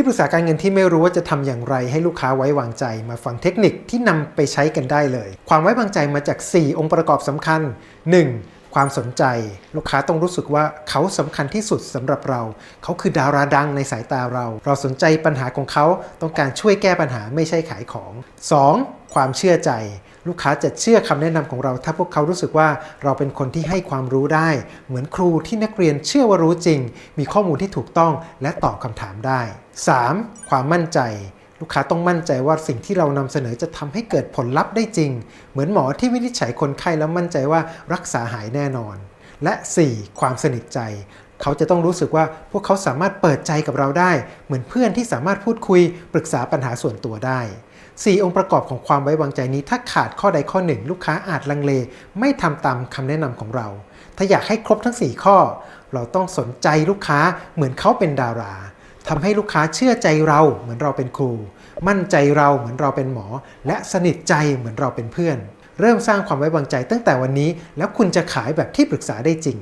ที่ปรึกษาการเงินที่ไม่รู้ว่าจะทำอย่างไรให้ลูกค้าไว้วางใจ มาฟังเทคนิคที่นำไปใช้กันได้เลย ความไว้วางใจมาจาก 4 องค์ประกอบสำคัญ 1. ความสนใจ ลูกค้าต้องรู้สึกว่าเขาสำคัญที่สุดสำหรับเรา เขาคือดาราดังในสายตาเรา เราสนใจปัญหาของเขาต้องการช่วยแก้ปัญหาไม่ใช่ขายของ 2. ความเชื่อใจ ลูกค้าจะเชื่อคำแนะนำของเรา ถ้าพวกเขารู้สึกว่าเราเป็นคนที่ให้ความรู้ได้ เหมือนครูที่นักเรียนเชื่อว่ารู้จริง มีข้อมูลที่ถูกต้องและตอบคำถามได้ 3. ความมั่นใจ ลูกค้าต้องมั่นใจว่าสิ่งที่เรานำเสนอจะทำให้เกิดผลลัพธ์ได้จริง เหมือนหมอที่วินิจฉัยคนไข้แล้วมั่นใจว่ารักษาหายแน่นอน และ 4. ความสนิทใจ เขาจะต้องรู้สึกว่าพวกเขาสามารถเปิดใจกับเราได้ เหมือนเพื่อนที่สามารถพูดคุย ปรึกษาปัญหาส่วนตัวได้ 4 องค์ประกอบของความไว้วางใจนี้ ถ้าขาดข้อใดข้อหนึ่ง ลูกค้าอาจลังเล ไม่ทำตามคำแนะนำของเรา ถ้าอยากให้ครบทั้ง 4 ข้อ เราต้องสนใจลูกค้าเหมือนเขาเป็นดารา ทำให้ลูกค้าเชื่อใจเราเหมือนเราเป็นครู มั่นใจเราเหมือนเราเป็นหมอ และสนิทใจเหมือนเราเป็นเพื่อน เริ่มสร้างความไว้วางใจตั้งแต่วันนี้ แล้วคุณจะขายแบบที่ปรึกษาได้จริง